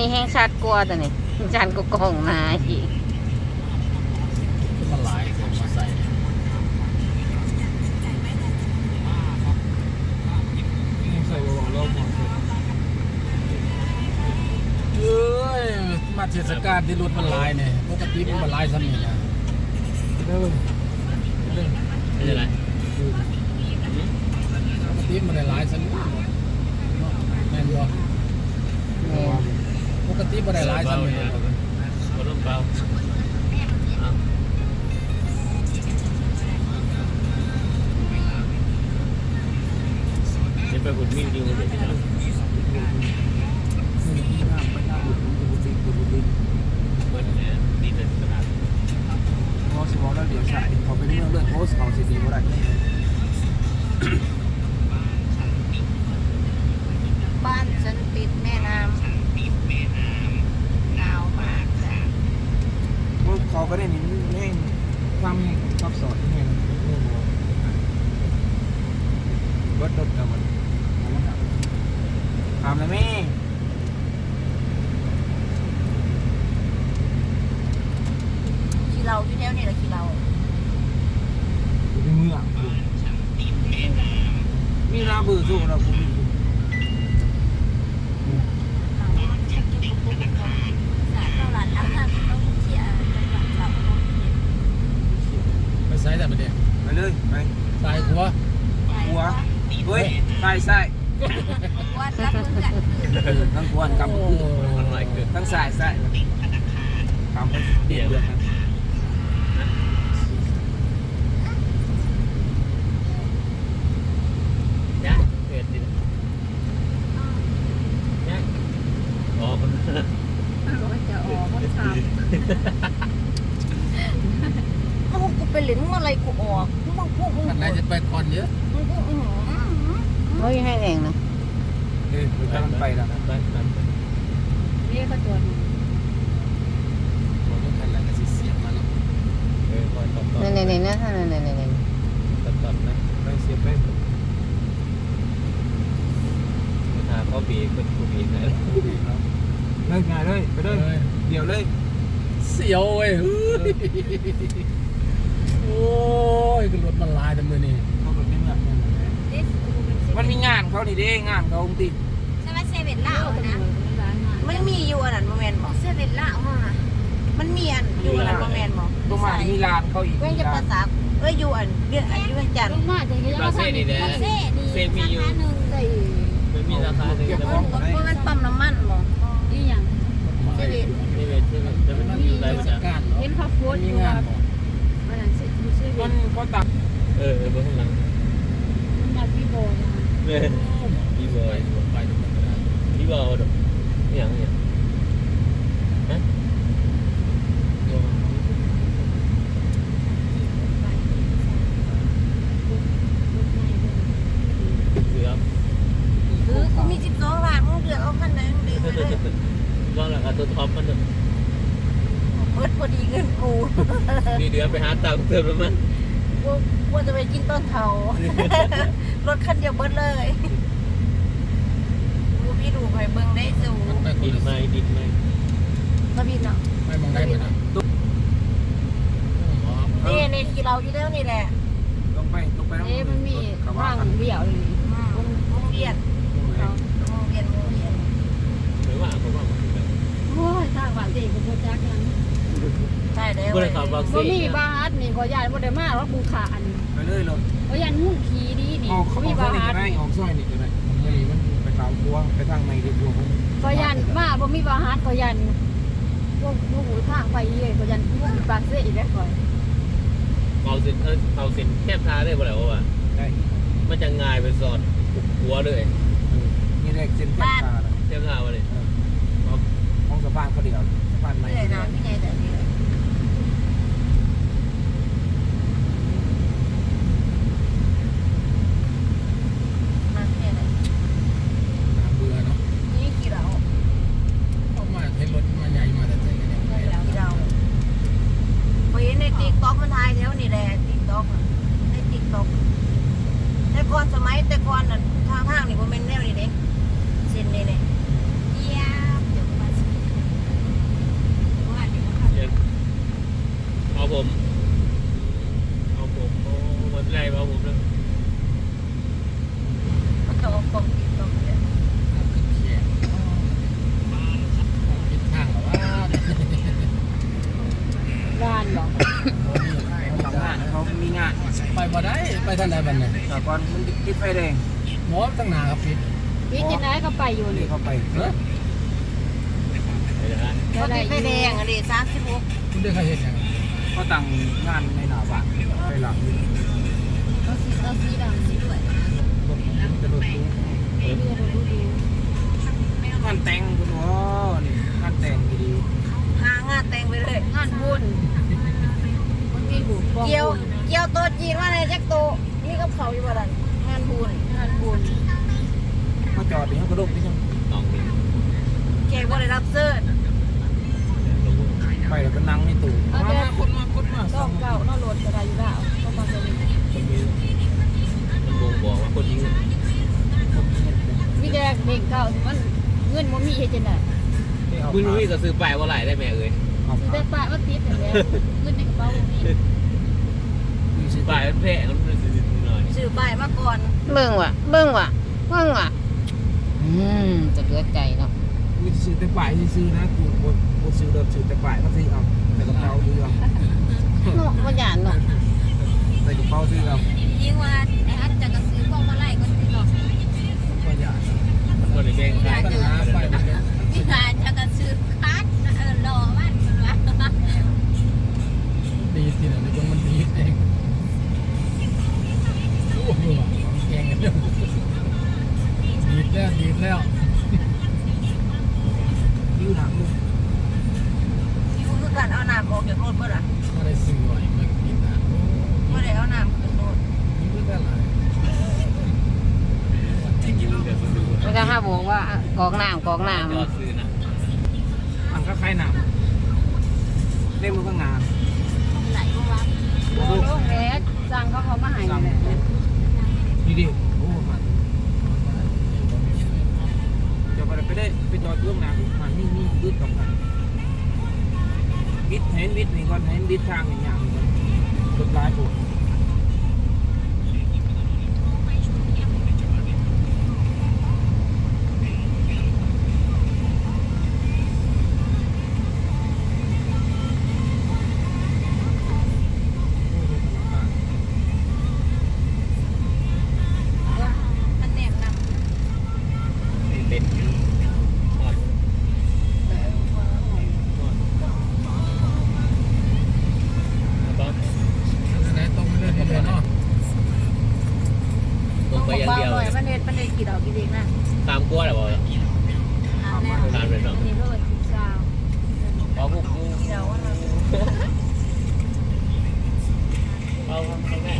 นี้แห้งชัดกว่าตัวนี้ชัดกว่ากองหน้าอีกมันหลายคนมาใส่ใส่บอลเราหมดเอ้ยมาเทศกาลที่รถมันหลายเนี่ยปกติมันบ่หลายซ้ำนี่นะเด้อเด้อไม่ใช่ไรปกติมันได้หลายซ้ำนี่แม่นบ่ ปกติบ่ได้หลายซ้ำนี่คนรุ่นเบานี่ไปหุ่นมิ่งดิวเดี๋ยวนี้นะเปิดเนี่ยดีเป็นขนาดพอสมองแล้วเดี๋ยวใช่เขาไปเรื่องเรื่องโพสเขาสิดีบ่ได้บ้านฉันติดแม่น้ำหนาวมากจ้ะ พวกเขาก็ได้นี่แม่งความซับซ้อนแม่งเบิดรถกันหมดถามเลยแม่ขี้เราอยู่แถวนี้แหละขี้เราอยู่ในเมืองมีนาบือสู้เราผมมีอยู่ไปใส่แต่ประเดี๋ยวไปเลยไปใส่หัวหัวเฮ้ยใส่ใส่ วัดรับมือกันทั้งควนกำโอ้มืออะไรเกิดทั้งสายใส่กำไปเปลี่ยนเลยครับเนี่ยเกิดดิเนี่ยอ๋อมันจะออกมันทำเอ้ากูไปเหลินเมื่อไรกูออกมึงพูดมึงอันไหนจะไปก่อนเยอะมึงพูดอือเฮ้ยให้ กำลังไปแล้วไปไปไปเรียกก็ตัวนึงผมต้องกันแล้วก็สิเสียบมาแล้วเออคอยตอบตอบนี่นี่นี่นะนี่นี่นี่นี่ตอบตอบนะไปเสียบไปหาข้อบีเป็นคูบีไหนเลิกงานเลยไปเลยเดี๋ยวเลยเสียวเว้ยเฮ้ยโอ้ยคือรถมันลายแต่มือนี่เขาแบบไม่เหมือนกันมันมีงานเขานี่เด้งานเขาองติใช่ไหม เซเว่นล่านะมันมีอยู่อันนั้นโมเมนต์บอกเซเว่นล่าฮะมันมีอันอยู่อันนั้นโมเมนต์บอกตรงมามีร้านเขาอีกเว้ยจะภาษาเอ้ยอยู่อันเรื่องอันอยู่เวียงจันทร์มาจะยังลาเซ่นี่แหละเซ่ดีเซ่มีอยู่ราคาหนึ่งเลยมันมีราคาหนึ่งแต่เพราะว่ามันปั๊มน้ำมันบอกนี่อย่างใช่ดินี่เป็นใช่ไหมจะเป็นอยู่ไรเทบ้างศกาลเนาะเห็นเขาโพสมันต์มีอยู่งาว่านบ่วันนั้นเซเซมัเว่นนเขาตักเออเออบนข้างหลังมาพี่โบนะ เนี่ยพี่บอย ไปดูกันก็ได้ พี่บอยอย่างเนี่ยฮะ เสือ คือกูมีสิบสอง ล้านมึงเดือดเอาคันไหนมึงดีเลยก็หลังตัวท็อปมันเบิดพอดีเงินกูมีเดือนไปหาตังค์เติมน้ำมันกูกูจะไปกินต้นเทารถคันเดียวเบิดเลยกูพี่ดูไปเบิ่งได้สูมันไปคดินนละไหมดินไหมมาพี่เนาะไปมองได้ไหมนะตุ๊บอ๋อนี่นี่ที่เราอยู่แล้วนี่แหละต้องไปต้องไปเอ๊ะมันมีเขาทาว่างกันเบี่ยวเลยวงวงเวียนวงเวียนวงเวียน หรือ ว่าผมว่าโอ้ยทางบ้านเด็กกับโบจักยังใช่แล้วบริษัทวัคบ่ซีนมีบาฮัดนี่ก็ยานบ่ได้มาว่ากูขาอันไปเลยเลยก็ยันมุ่งขี่ดีนี่ออกเขาบ่อมีอกบาซอยนี่ฮัดก็ได้ออกซอยนี่ก็ได้มันมีมันไปขาวครัวไปทางในดีกว่าก็ยันมาบ่มีบาฮัดก็ยันพวกพวกหูทางไปเรื่อยก็ยันพวกปากเซ่อีกแล้วก่อนเอาสินเออเอาสินแคบท้าได้บ่แล้วว่าได้มันจะง่ายไปสอดหัวเลยนี่แรกเส้นแค่ตาแคบท้ามาเลยห้องสะพานเขาเดียวสะพานใหม่ไม่ได้นะพี่ใหญ่แต่นี่มาแค่ไหนน่าเบื่อเนาะนี่กี่เราเข้ามาเห็นรถมาใหญ่มาแต่ใจกันเนี่ยกี่เราไปเห็นในติ๊กต็อกมันทายแถวนี่แหละติ๊กต็อกในติ๊กต็อกแต่ก่อนสมัยแต่ก่อนน่ะทางทางนี่บ่แม่นแนวนี่เด้เส้นนี่นี่เยี่ยมเดี๋ยวม เอาผม เอาผมโอ้วันไรเอาผมเลยตกกลมติดกลมเลยบ้านหรอทำงานเขามีงานไปบ่ได้ไปทานใดบ้านเนี่ยแต่ก่อนมันติดไฟแดงหมอตั้งหนาครับพี่พี่จินได้ก็ไปอยู่นี่เขาไปเนอะ เขาติดไฟแดงอันนี้สามสิบหก คุณได้เคยเห็นยัง เขาตั้งงานในหน้าบ้านไปหลังเอาสีเอาสีดำสีด้วยจะโดดสูงเออเพื่อดูดูงานแต่งคุณหมอนี่งานแต่งดีหางานแต่งไปเลย งานบุญมันมีบุญเกี่ยว เกี่ยวตัวจีนว่าในแจ็คโตนี่กับเขาอยู่บ่ดันงานบุญงานบุญๆเขาจอดนี่เขากระโดดที่ยังน้องนี่แกบ่ได้รับเสิร์ชลงไปแล้วก็นั่งในตู้ เอาแต่คนมาคนมาดอกเก่านอกรถก็ได้อยู่แล้วก็มาจะมีคนนี้มันวงบอกว่าคนยิงมีแต่เด็กเก่าที่มันเงินมันมีเฮ็ดจังได๋มึงรู้อีกก็ซื้อไปว่าไหลได้แม่เอ้ยสิได้ปะมาติดนั่นแหละเงินในกระเป๋าบ่มีไปมันแพงมันซื้อหน่อยซื้อใบมาก่อนเบิ่งว่ะ เบิ่งว่ะเบิ่งว่ะ อืมจะเหลือใจเนาะกูซื้อแต่ป้ายซื้อนะกูกูซื้อรถซื้อแต่ป้ายมาซื้อเอาแต่กระเป๋าซื้อเอาเนาะบ่ยานเนาะใส่กระเป๋าซื้อครับยิ่งว่าไอ้อันจะกระซื้อพวกมาไล่ก็ซื้อหรอกก็อย่าคนในแบงค์ได้ตั้งหนาไปมันก็ พี่หานจะกระซื้อคัดเออรอมันว่า ดีที่ไหนในคนมันดีเองโอ้โหแกงกันเรื่องดีแล้วดีแล้ว ยืดหนังลูก ที่คือการเอาน้ำออกจากรถเมื่อไหร่ ไม่ได้ซื้อไว้ไม่กินนะ เมื่อไหร่เอาน้ำขึ้นรถ นี่ไม่ได้หลาย มันก็หาบอกว่า กอกน้ำกอกน้ยอดซื้อนะมันก็คล้ายหนังเล่มมือข้างงานไหลก็ว่าโอ้โหแหวนสั่งเขาเขามาให้สั่งนี่แหละนี่ดิโอ้มันจะไปไปได้ไปจอดเรื่องหนังมันนี่นี่ยืดสองคันบิดเห็นบิดนี่ก่อนเห็นบิดทางอย่างนี้ก่อนรถลายปวด มันแนบนำ เป็นทอดตอน ไหนตรงไปเลยทีเดียวเนาะ ลงไปอย่างเดียว หน่อยมันเน็ตมันเน็ต กี่ดอกกี่ดิงนะตามกลัวหรือเปล่าตามแน่ตามเลยเนาะอันนี้เลยสิบสาวพอพวกกูเดี๋ยวว่าเราเอาเอาแม่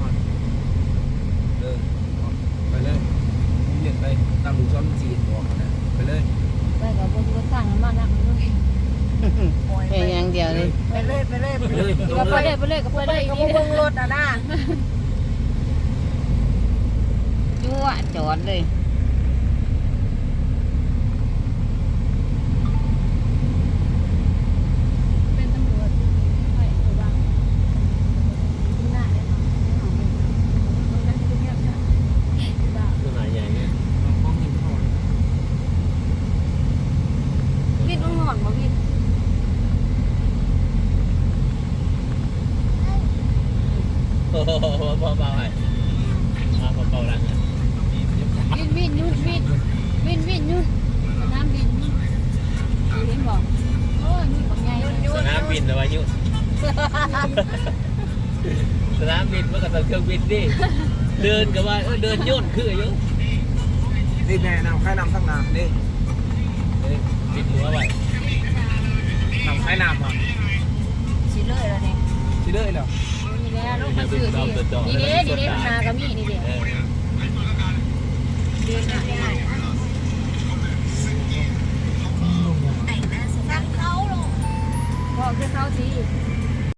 เป็นไปน้ำเขาฮะเออไปเลยเปลี่ยนไปตามดูซ้อนสีบอกนะไปเลยไปกับบ่รู้สั่งมานักเลยปล่อยำไปเป็นอย่างเดียวเลยไปเลยไปเลยไปไปเลเลยยก็ไปได้ไปเลยก็ไปไปได้กับนี่พวกรถอะนะยั่วจอดเลย โอ้โหเบาๆให้มาเบาๆหลังอะวินวินยุ่นวิ่นวิ่นวิ่นยุ่นสนามบินยุ่นเห็นบอกโอ้ยนี่ของใหญ่เลยสนามบินนะวะยุสนามบินมันก็ต้องเครื่องบินดิเดินกับว่าเออเดินย่นคืออายุนี่แม่นำใครนำทั้งน้ำนี่เออปิดหัวไว้นำใครนำอะสิเลยแล้วนี่สิเลยเหรอ แหละลงมาซื้อนี่นี่เด้นี่เด้นาก็มีนี่เด้เออเรียนง่ายๆสันเขาลงบอกคือเขาสิ